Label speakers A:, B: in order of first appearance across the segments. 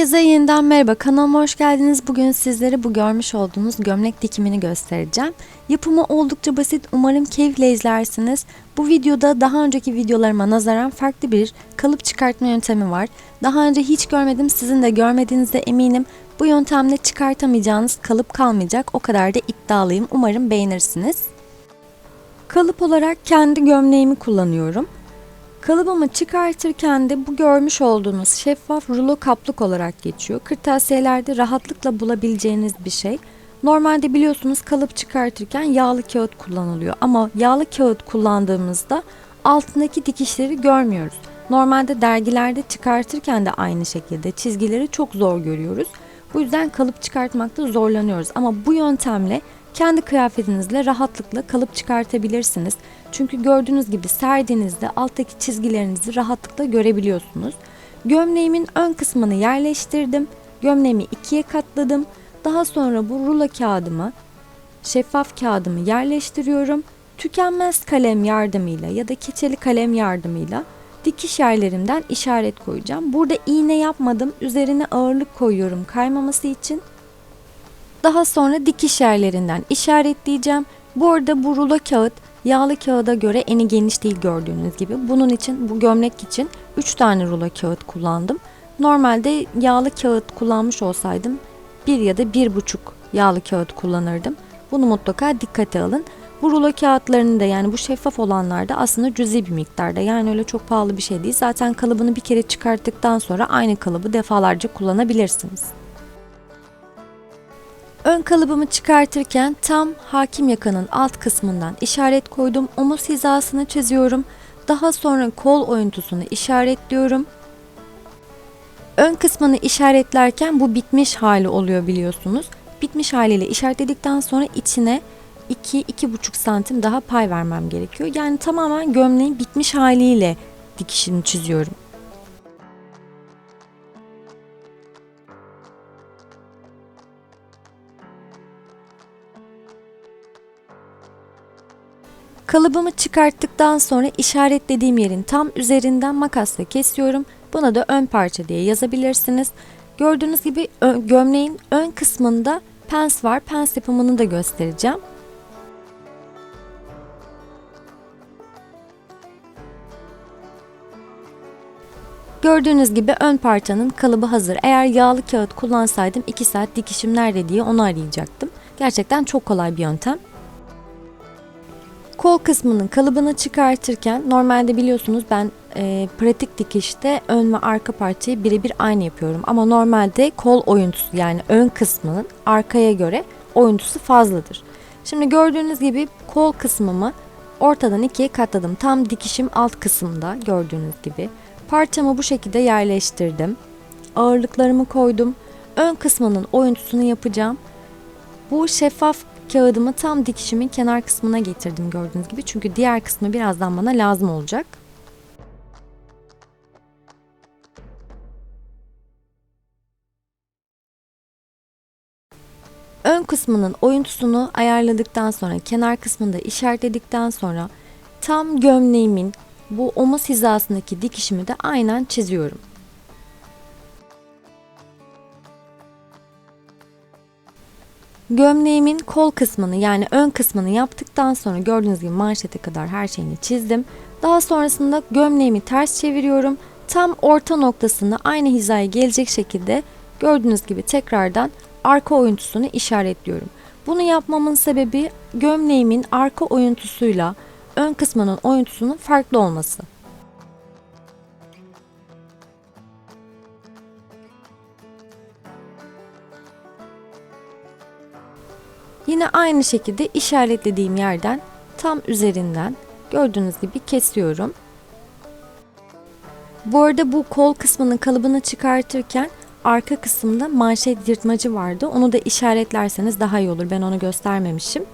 A: Herkese yeniden merhaba kanalıma hoş geldiniz. Bugün sizlere bu görmüş olduğunuz gömlek dikimini göstereceğim. Yapımı oldukça basit umarım keyifle izlersiniz. Bu videoda daha önceki videolarıma nazaran farklı bir kalıp çıkartma yöntemi var. Daha önce hiç görmedim sizin de görmediğinizde eminim. Bu yöntemle çıkartamayacağınız kalıp kalmayacak o kadar da iddialıyım umarım beğenirsiniz. Kalıp olarak kendi gömleğimi kullanıyorum. Kalıbımı çıkartırken de bu görmüş olduğunuz şeffaf rulo kaplık olarak geçiyor. Kırtasiyelerde rahatlıkla bulabileceğiniz bir şey. Normalde biliyorsunuz kalıp çıkartırken yağlı kağıt kullanılıyor ama yağlı kağıt kullandığımızda altındaki dikişleri görmüyoruz. Normalde dergilerde çıkartırken de aynı şekilde çizgileri çok zor görüyoruz. Bu yüzden kalıp çıkartmakta zorlanıyoruz ama bu yöntemle kendi kıyafetinizle rahatlıkla kalıp çıkartabilirsiniz. Çünkü gördüğünüz gibi serdiğinizde alttaki çizgilerinizi rahatlıkla görebiliyorsunuz. Gömleğimin ön kısmını yerleştirdim. Gömleğimi ikiye katladım. Daha sonra bu rulo kağıdımı, şeffaf kağıdımı yerleştiriyorum. Tükenmez kalem yardımıyla ya da keçeli kalem yardımıyla dikiş yerlerimden işaret koyacağım. Burada iğne yapmadım. Üzerine ağırlık koyuyorum kaymaması için. Daha sonra dikiş yerlerinden işaretleyeceğim. Bu arada bu rulo kağıt yağlı kağıda göre eni geniş değil gördüğünüz gibi. Bunun için bu gömlek için 3 tane rulo kağıt kullandım. Normalde yağlı kağıt kullanmış olsaydım 1 ya da 1,5 yağlı kağıt kullanırdım. Bunu mutlaka dikkate alın. Bu rulo kağıtlarını da yani bu şeffaf olanlarda aslında cüzi bir miktarda yani öyle çok pahalı bir şey değil. Zaten kalıbını bir kere çıkarttıktan sonra aynı kalıbı defalarca kullanabilirsiniz. Ön kalıbımı çıkartırken tam hakim yakanın alt kısmından işaret koydum. Omuz hizasını çiziyorum. Daha sonra kol oyuntusunu işaretliyorum. Ön kısmını işaretlerken bu bitmiş hali oluyor biliyorsunuz. Bitmiş haliyle işaretledikten sonra içine 2-2,5 santim daha pay vermem gerekiyor. Yani tamamen gömleğin bitmiş haliyle dikişini çiziyorum. Kalıbımı çıkarttıktan sonra işaretlediğim yerin tam üzerinden makasla kesiyorum. Buna da ön parça diye yazabilirsiniz. Gördüğünüz gibi gömleğin ön kısmında pens var. Pens yapımını da göstereceğim. Gördüğünüz gibi ön parçanın kalıbı hazır. Eğer yağlı kağıt kullansaydım 2 saat dikişim nerede diye onu arayacaktım. Gerçekten çok kolay bir yöntem. Kol kısmının kalıbını çıkartırken normalde biliyorsunuz ben e, pratik dikişte ön ve arka parçayı birebir aynı yapıyorum. Ama normalde kol oyuntusu yani ön kısmının arkaya göre oyuntusu fazladır. Şimdi gördüğünüz gibi kol kısmımı ortadan ikiye katladım. Tam dikişim alt kısımda gördüğünüz gibi. Parçamı bu şekilde yerleştirdim. Ağırlıklarımı koydum. Ön kısmının oyuntusunu yapacağım. Bu şeffaf kağıdımı tam dikişimin kenar kısmına getirdim gördüğünüz gibi. Çünkü diğer kısmı birazdan bana lazım olacak. Ön kısmının oyuntusunu ayarladıktan sonra kenar kısmında işaretledikten sonra tam gömleğimin bu omuz hizasındaki dikişimi de aynen çiziyorum. Gömleğimin kol kısmını yani ön kısmını yaptıktan sonra gördüğünüz gibi manşete kadar her şeyini çizdim. Daha sonrasında gömleğimi ters çeviriyorum. Tam orta noktasında aynı hizaya gelecek şekilde gördüğünüz gibi tekrardan arka oyuntusunu işaretliyorum. Bunu yapmamın sebebi gömleğimin arka oyuntusuyla ön kısmının oyuntusunun farklı olması. Yine aynı şekilde işaretlediğim yerden tam üzerinden gördüğünüz gibi kesiyorum. Bu arada bu kol kısmının kalıbını çıkartırken arka kısımda manşet yırtmacı vardı. Onu da işaretlerseniz daha iyi olur. Ben onu göstermemişim.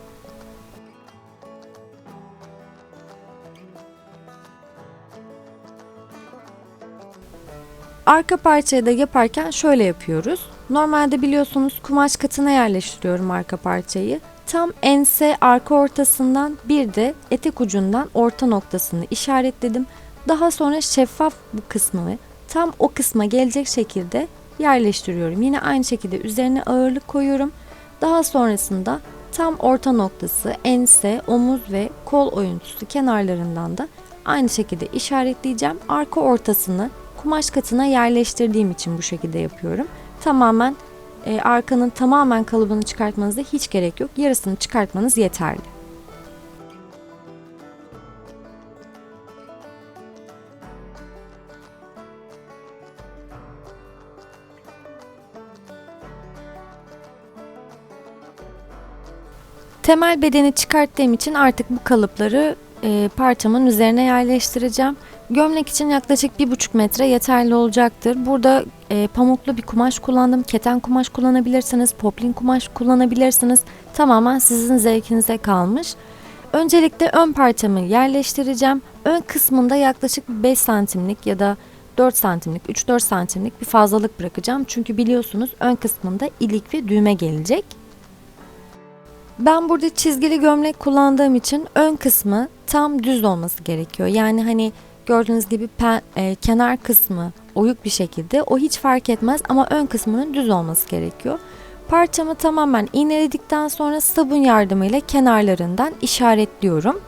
A: Arka parçayı da yaparken şöyle yapıyoruz. Normalde biliyorsunuz kumaş katına yerleştiriyorum arka parçayı. Tam ense arka ortasından bir de etek ucundan orta noktasını işaretledim. Daha sonra şeffaf bu kısmı tam o kısma gelecek şekilde yerleştiriyorum. Yine aynı şekilde üzerine ağırlık koyuyorum. Daha sonrasında tam orta noktası, ense, omuz ve kol oyuntusu kenarlarından da aynı şekilde işaretleyeceğim. Arka ortasını kumaş katına yerleştirdiğim için bu şekilde yapıyorum. Tamamen e, arkanın tamamen kalıbını çıkartmanıza hiç gerek yok. Yarısını çıkartmanız yeterli. Temel bedeni çıkarttığım için artık bu kalıpları e, parçamın üzerine yerleştireceğim. Gömlek için yaklaşık bir buçuk metre yeterli olacaktır. Burada e, pamuklu bir kumaş kullandım. Keten kumaş kullanabilirsiniz, poplin kumaş kullanabilirsiniz. Tamamen sizin zevkinize kalmış. Öncelikle ön parçamı yerleştireceğim. Ön kısmında yaklaşık 5 santimlik ya da 4 santimlik, 3-4 santimlik bir fazlalık bırakacağım. Çünkü biliyorsunuz ön kısmında ilik ve düğme gelecek. Ben burada çizgili gömlek kullandığım için ön kısmı tam düz olması gerekiyor. Yani hani gördüğünüz gibi pen, e, kenar kısmı oyuk bir şekilde o hiç fark etmez ama ön kısmının düz olması gerekiyor. Parçamı tamamen iğneledikten sonra sabun yardımıyla kenarlarından işaretliyorum.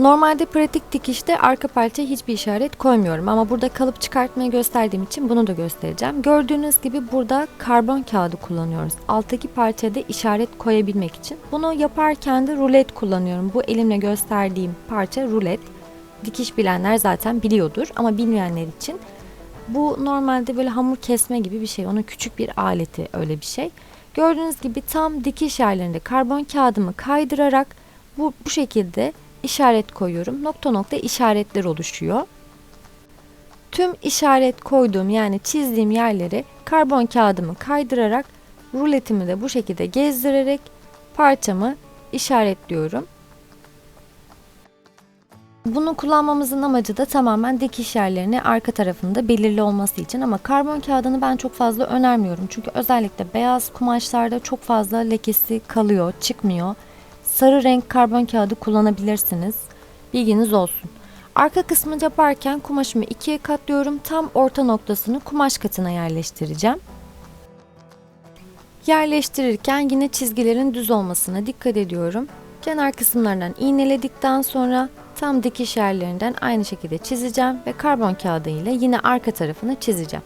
A: Normalde pratik dikişte arka parçaya hiçbir işaret koymuyorum ama burada kalıp çıkartmayı gösterdiğim için bunu da göstereceğim. Gördüğünüz gibi burada karbon kağıdı kullanıyoruz. Alttaki parçaya da işaret koyabilmek için. Bunu yaparken de rulet kullanıyorum. Bu elimle gösterdiğim parça rulet. Dikiş bilenler zaten biliyordur ama bilmeyenler için bu normalde böyle hamur kesme gibi bir şey. Onun küçük bir aleti öyle bir şey. Gördüğünüz gibi tam dikiş yerlerinde karbon kağıdımı kaydırarak bu, bu şekilde işaret koyuyorum. Nokta nokta işaretler oluşuyor. Tüm işaret koyduğum yani çizdiğim yerleri karbon kağıdımı kaydırarak ruletimi de bu şekilde gezdirerek parçamı işaretliyorum. Bunu kullanmamızın amacı da tamamen dikiş yerlerine arka tarafında belirli olması için ama karbon kağıdını ben çok fazla önermiyorum. Çünkü özellikle beyaz kumaşlarda çok fazla lekesi kalıyor, çıkmıyor. Sarı renk karbon kağıdı kullanabilirsiniz. Bilginiz olsun. Arka kısmı yaparken kumaşımı ikiye katlıyorum. Tam orta noktasını kumaş katına yerleştireceğim. Yerleştirirken yine çizgilerin düz olmasına dikkat ediyorum. Kenar kısımlarından iğneledikten sonra tam dikiş yerlerinden aynı şekilde çizeceğim ve karbon kağıdı ile yine arka tarafını çizeceğim.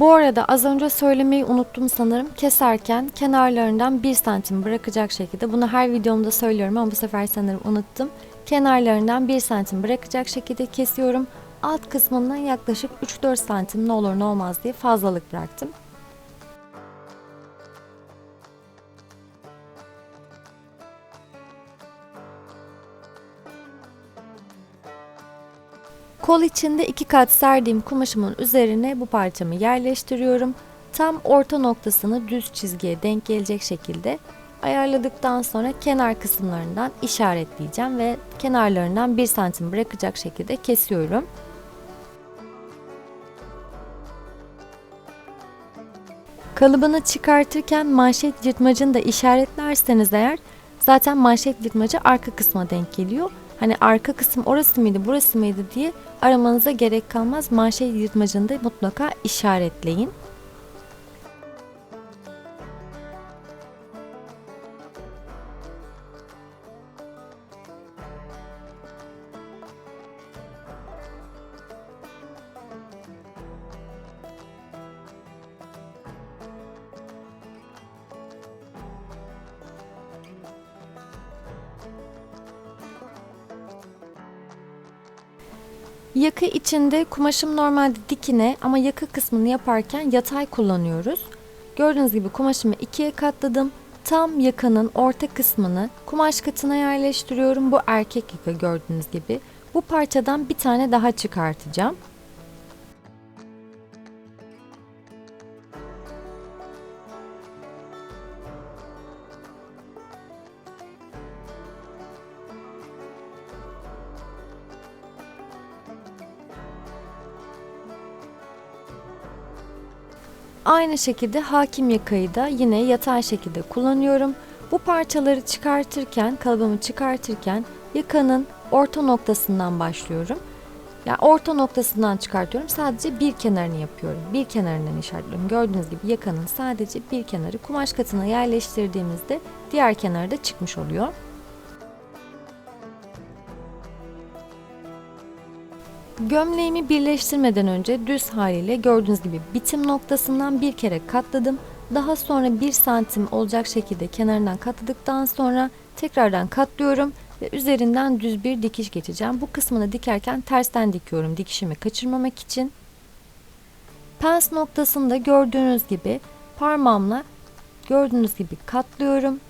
A: Bu arada az önce söylemeyi unuttum sanırım. Keserken kenarlarından 1 santim bırakacak şekilde bunu her videomda söylüyorum ama bu sefer sanırım unuttum. Kenarlarından 1 santim bırakacak şekilde kesiyorum. Alt kısmından yaklaşık 3-4 santim ne olur ne olmaz diye fazlalık bıraktım. Kol içinde iki kat serdiğim kumaşımın üzerine bu parçamı yerleştiriyorum. Tam orta noktasını düz çizgiye denk gelecek şekilde ayarladıktan sonra kenar kısımlarından işaretleyeceğim ve kenarlarından 1 santim bırakacak şekilde kesiyorum. Kalıbını çıkartırken manşet yırtmacını da işaretlerseniz eğer zaten manşet yırtmacı arka kısma denk geliyor. Hani arka kısım orası mıydı burası mıydı diye aramanıza gerek kalmaz. Manşet yırtmacını mutlaka işaretleyin. Yaka içinde kumaşım normalde dikine ama yaka kısmını yaparken yatay kullanıyoruz. Gördüğünüz gibi kumaşımı ikiye katladım. Tam yakanın orta kısmını kumaş katına yerleştiriyorum. Bu erkek yaka gördüğünüz gibi. Bu parçadan bir tane daha çıkartacağım. Aynı şekilde hakim yakayı da yine yatay şekilde kullanıyorum. Bu parçaları çıkartırken, kalıbımı çıkartırken yakanın orta noktasından başlıyorum. Yani orta noktasından çıkartıyorum. Sadece bir kenarını yapıyorum. Bir kenarından işaretliyorum. Gördüğünüz gibi yakanın sadece bir kenarı kumaş katına yerleştirdiğimizde diğer kenarı da çıkmış oluyor. Gömleğimi birleştirmeden önce düz haliyle gördüğünüz gibi bitim noktasından bir kere katladım. Daha sonra 1 santim olacak şekilde kenarından katladıktan sonra tekrardan katlıyorum ve üzerinden düz bir dikiş geçeceğim. Bu kısmını dikerken tersten dikiyorum dikişimi kaçırmamak için. Pens noktasında gördüğünüz gibi parmağımla gördüğünüz gibi katlıyorum.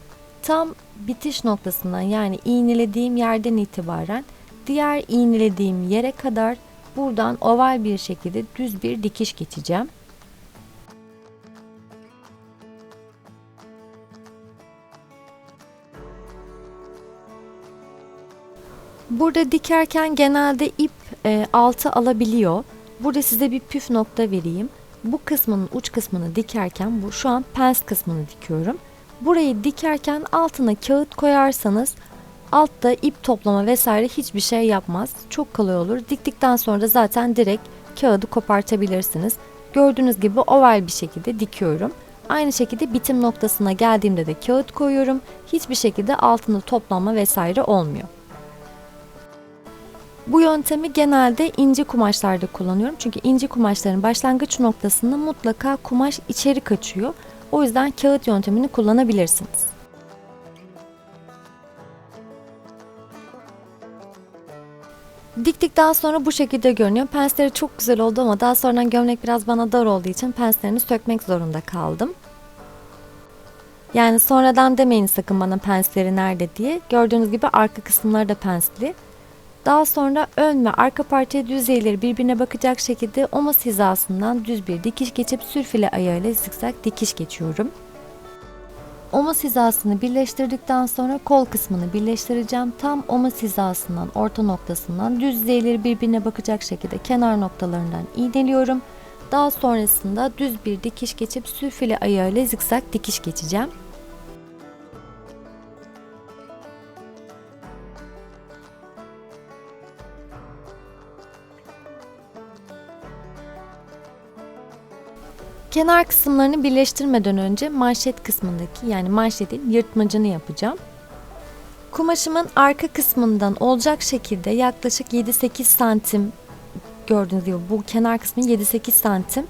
A: Tam bitiş noktasından yani iğnelediğim yerden itibaren diğer iğnelediğim yere kadar buradan oval bir şekilde düz bir dikiş geçeceğim. Burada dikerken genelde ip e, altı alabiliyor. Burada size bir püf nokta vereyim. Bu kısmının uç kısmını dikerken bu şu an pens kısmını dikiyorum. Burayı dikerken altına kağıt koyarsanız altta ip toplama vesaire hiçbir şey yapmaz. Çok kolay olur. Diktikten sonra da zaten direkt kağıdı kopartabilirsiniz. Gördüğünüz gibi oval bir şekilde dikiyorum. Aynı şekilde bitim noktasına geldiğimde de kağıt koyuyorum. Hiçbir şekilde altında toplanma vesaire olmuyor. Bu yöntemi genelde ince kumaşlarda kullanıyorum. Çünkü ince kumaşların başlangıç noktasında mutlaka kumaş içeri kaçıyor. O yüzden kağıt yöntemini kullanabilirsiniz. Diktikten sonra bu şekilde görünüyor. Pensleri çok güzel oldu ama daha sonra gömlek biraz bana dar olduğu için penslerini sökmek zorunda kaldım. Yani sonradan demeyin sakın bana pensleri nerede diye. Gördüğünüz gibi arka kısımları da pensli. Daha sonra ön ve arka parça düzeyleri birbirine bakacak şekilde omuz hizasından düz bir dikiş geçip sürfile ayağıyla zikzak dikiş geçiyorum. Omuz hizasını birleştirdikten sonra kol kısmını birleştireceğim. Tam omuz hizasından orta noktasından düz yüzeyleri birbirine bakacak şekilde kenar noktalarından iğneliyorum. Daha sonrasında düz bir dikiş geçip sülfile ayağıyla zikzak dikiş geçeceğim. Kenar kısımlarını birleştirmeden önce manşet kısmındaki yani manşetin yırtmacını yapacağım. Kumaşımın arka kısmından olacak şekilde yaklaşık 7-8 santim gördüğünüz gibi bu kenar kısmı 7-8 santim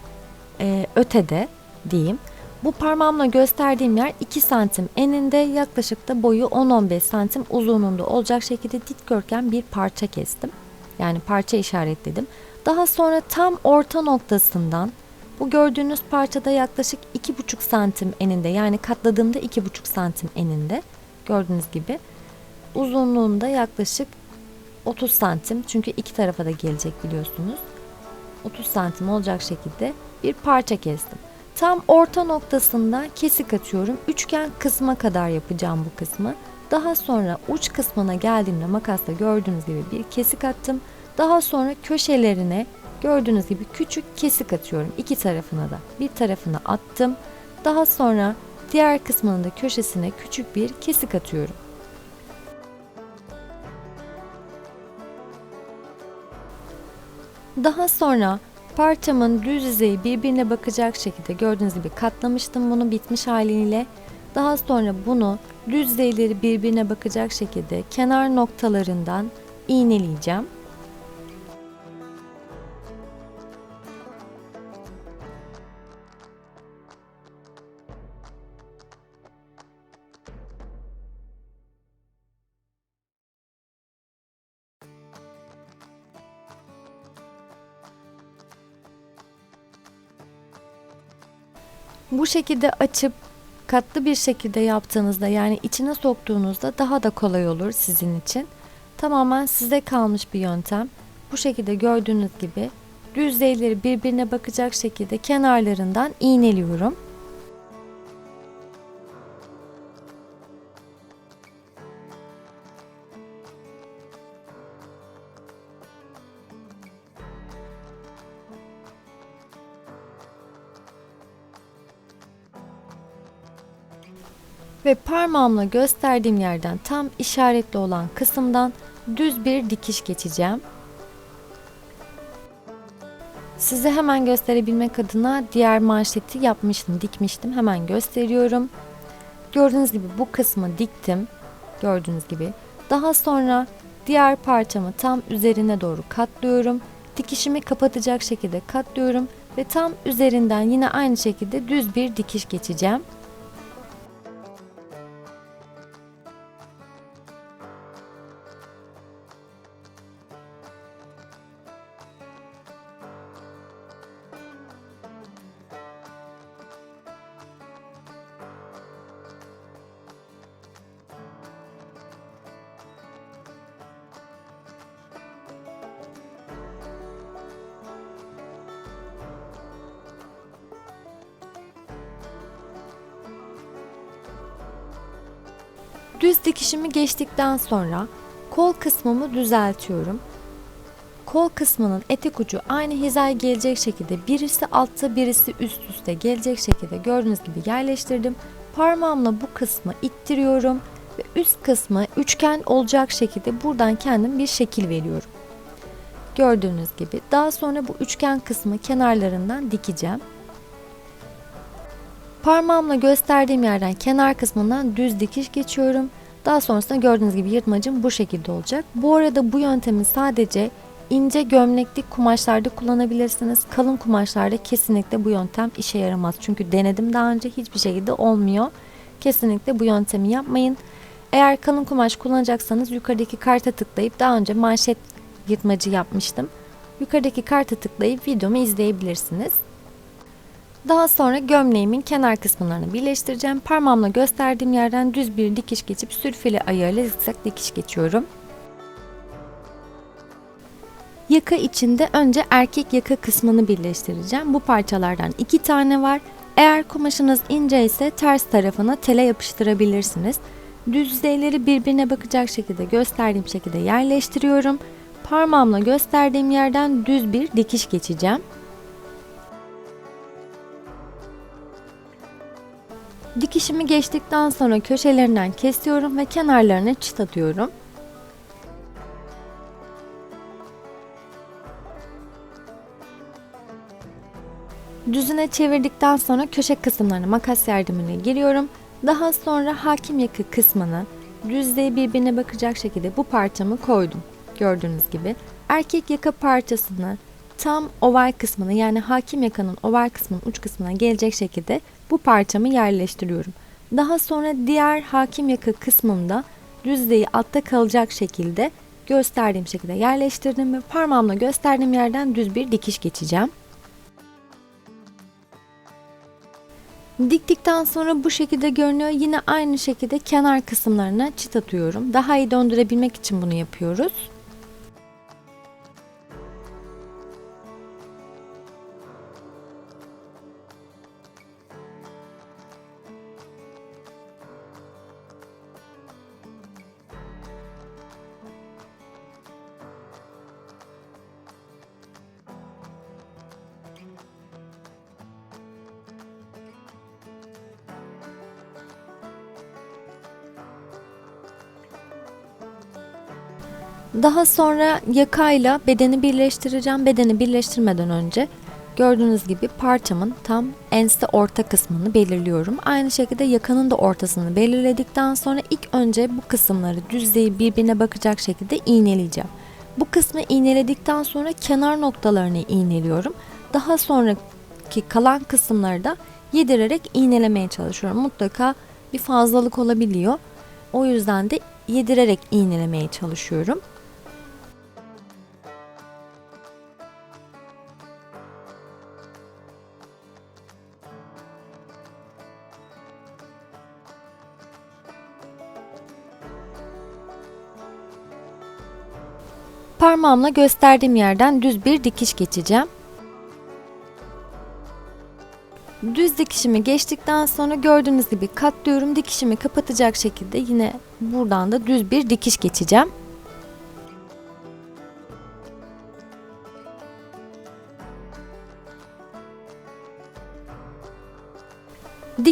A: e, ötede diyeyim. Bu parmağımla gösterdiğim yer 2 santim eninde yaklaşık da boyu 10-15 santim uzunluğunda olacak şekilde dikdörtgen bir parça kestim. Yani parça işaretledim. Daha sonra tam orta noktasından bu gördüğünüz parçada yaklaşık 2,5 santim eninde yani katladığımda 2,5 santim eninde gördüğünüz gibi uzunluğunda yaklaşık 30 santim çünkü iki tarafa da gelecek biliyorsunuz 30 santim olacak şekilde bir parça kestim. Tam orta noktasında kesik atıyorum. Üçgen kısma kadar yapacağım bu kısmı. Daha sonra uç kısmına geldiğimde makasla gördüğünüz gibi bir kesik attım. Daha sonra köşelerine Gördüğünüz gibi küçük kesik atıyorum iki tarafına da. Bir tarafına attım. Daha sonra diğer kısmının da köşesine küçük bir kesik atıyorum. Daha sonra parçamın düz yüzeyi birbirine bakacak şekilde gördüğünüz gibi katlamıştım bunu bitmiş haliyle. Daha sonra bunu düz yüzeyleri birbirine bakacak şekilde kenar noktalarından iğneleyeceğim. Şekilde açıp katlı bir şekilde yaptığınızda yani içine soktuğunuzda daha da kolay olur sizin için. Tamamen size kalmış bir yöntem. Bu şekilde gördüğünüz gibi düzeyleri birbirine bakacak şekilde kenarlarından iğneliyorum. Parmağımla gösterdiğim yerden tam işaretli olan kısımdan düz bir dikiş geçeceğim. Size hemen gösterebilmek adına diğer manşeti yapmıştım, dikmiştim. Hemen gösteriyorum. Gördüğünüz gibi bu kısmı diktim. Gördüğünüz gibi. Daha sonra diğer parçamı tam üzerine doğru katlıyorum. Dikişimi kapatacak şekilde katlıyorum ve tam üzerinden yine aynı şekilde düz bir dikiş geçeceğim. Geçtikten sonra kol kısmımı düzeltiyorum. Kol kısmının etek ucu aynı hizaya gelecek şekilde birisi altta birisi üst üste gelecek şekilde gördüğünüz gibi yerleştirdim. Parmağımla bu kısmı ittiriyorum ve üst kısmı üçgen olacak şekilde buradan kendim bir şekil veriyorum. Gördüğünüz gibi daha sonra bu üçgen kısmı kenarlarından dikeceğim. Parmağımla gösterdiğim yerden kenar kısmından düz dikiş geçiyorum. Daha sonrasında gördüğünüz gibi yırtmacım bu şekilde olacak. Bu arada bu yöntemi sadece ince gömleklik kumaşlarda kullanabilirsiniz. Kalın kumaşlarda kesinlikle bu yöntem işe yaramaz. Çünkü denedim daha önce hiçbir şekilde olmuyor. Kesinlikle bu yöntemi yapmayın. Eğer kalın kumaş kullanacaksanız yukarıdaki karta tıklayıp daha önce manşet yırtmacı yapmıştım. Yukarıdaki karta tıklayıp videomu izleyebilirsiniz. Daha sonra gömleğimin kenar kısımlarını birleştireceğim. Parmağımla gösterdiğim yerden düz bir dikiş geçip sürfeli ayarıyla zikzak dikiş geçiyorum. Yaka içinde önce erkek yaka kısmını birleştireceğim. Bu parçalardan iki tane var. Eğer kumaşınız ince ise ters tarafına tele yapıştırabilirsiniz. Düz yüzeyleri birbirine bakacak şekilde gösterdiğim şekilde yerleştiriyorum. Parmağımla gösterdiğim yerden düz bir dikiş geçeceğim. Dikişimi geçtikten sonra köşelerinden kesiyorum ve kenarlarına çıt atıyorum. Düzüne çevirdikten sonra köşe kısımlarına makas yardımıyla giriyorum. Daha sonra hakim yakı kısmını düzleği birbirine bakacak şekilde bu parçamı koydum. Gördüğünüz gibi erkek yaka parçasını tam oval kısmına yani hakim yakanın oval kısmının uç kısmına gelecek şekilde bu parçamı yerleştiriyorum. Daha sonra diğer hakim yaka kısmında düzleği altta kalacak şekilde gösterdiğim şekilde yerleştirdim ve parmağımla gösterdiğim yerden düz bir dikiş geçeceğim. Diktikten sonra bu şekilde görünüyor. Yine aynı şekilde kenar kısımlarına çit atıyorum. Daha iyi döndürebilmek için bunu yapıyoruz. Daha sonra yakayla bedeni birleştireceğim. Bedeni birleştirmeden önce gördüğünüz gibi parçamın tam enste orta kısmını belirliyorum. Aynı şekilde yakanın da ortasını belirledikten sonra ilk önce bu kısımları düzleyi birbirine bakacak şekilde iğneleyeceğim. Bu kısmı iğneledikten sonra kenar noktalarını iğneliyorum. Daha sonraki kalan kısımları da yedirerek iğnelemeye çalışıyorum. Mutlaka bir fazlalık olabiliyor. O yüzden de yedirerek iğnelemeye çalışıyorum. Parmağımla gösterdiğim yerden düz bir dikiş geçeceğim. Düz dikişimi geçtikten sonra gördüğünüz gibi katlıyorum. Dikişimi kapatacak şekilde yine buradan da düz bir dikiş geçeceğim.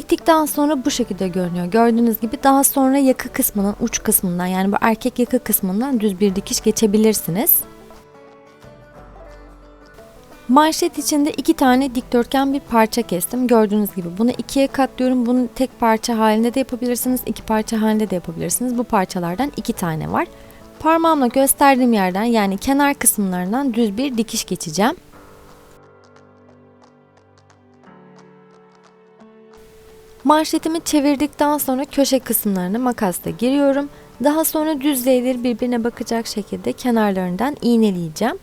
A: Diktikten sonra bu şekilde görünüyor. Gördüğünüz gibi daha sonra yaka kısmının uç kısmından yani bu erkek yaka kısmından düz bir dikiş geçebilirsiniz. Manşet içinde iki tane dikdörtgen bir parça kestim. Gördüğünüz gibi bunu ikiye katlıyorum. Bunu tek parça halinde de yapabilirsiniz, iki parça halinde de yapabilirsiniz. Bu parçalardan iki tane var. Parmağımla gösterdiğim yerden yani kenar kısımlarından düz bir dikiş geçeceğim. Manşetimi çevirdikten sonra köşe kısımlarına makasla giriyorum. Daha sonra düzleyleri birbirine bakacak şekilde kenarlarından iğneleyeceğim.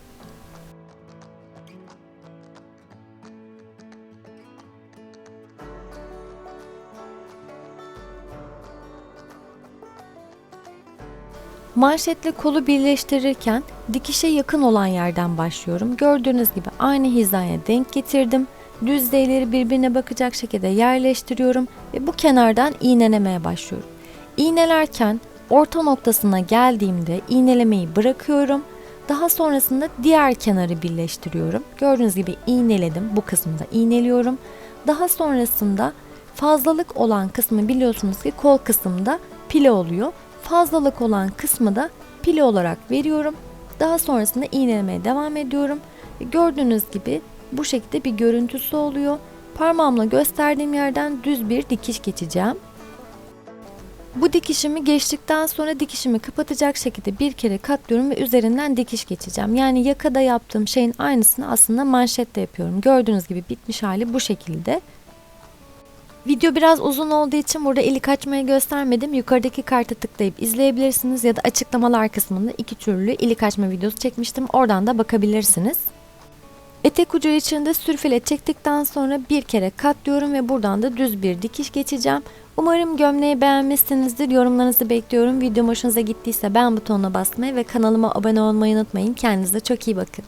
A: Manşetle kolu birleştirirken dikişe yakın olan yerden başlıyorum. Gördüğünüz gibi aynı hizaya denk getirdim. Düzleyleri birbirine bakacak şekilde yerleştiriyorum ve bu kenardan iğnelemeye başlıyorum. İğnelerken orta noktasına geldiğimde iğnelemeyi bırakıyorum. Daha sonrasında diğer kenarı birleştiriyorum. Gördüğünüz gibi iğneledim. Bu kısmı da iğneliyorum. Daha sonrasında fazlalık olan kısmı biliyorsunuz ki kol kısmında pile oluyor. Fazlalık olan kısmı da pile olarak veriyorum. Daha sonrasında iğnelemeye devam ediyorum. Gördüğünüz gibi bu şekilde bir görüntüsü oluyor. Parmağımla gösterdiğim yerden düz bir dikiş geçeceğim. Bu dikişimi geçtikten sonra dikişimi kapatacak şekilde bir kere katlıyorum ve üzerinden dikiş geçeceğim. Yani yakada yaptığım şeyin aynısını aslında manşette yapıyorum. Gördüğünüz gibi bitmiş hali bu şekilde. Video biraz uzun olduğu için burada ilik açmayı göstermedim. Yukarıdaki karta tıklayıp izleyebilirsiniz ya da açıklamalar kısmında iki türlü ilik açma videosu çekmiştim. Oradan da bakabilirsiniz. Etek ucu içinde sürfile çektikten sonra bir kere katlıyorum ve buradan da düz bir dikiş geçeceğim. Umarım gömleği beğenmişsinizdir. Yorumlarınızı bekliyorum. Videom hoşunuza gittiyse beğen butonuna basmayı ve kanalıma abone olmayı unutmayın. Kendinize çok iyi bakın.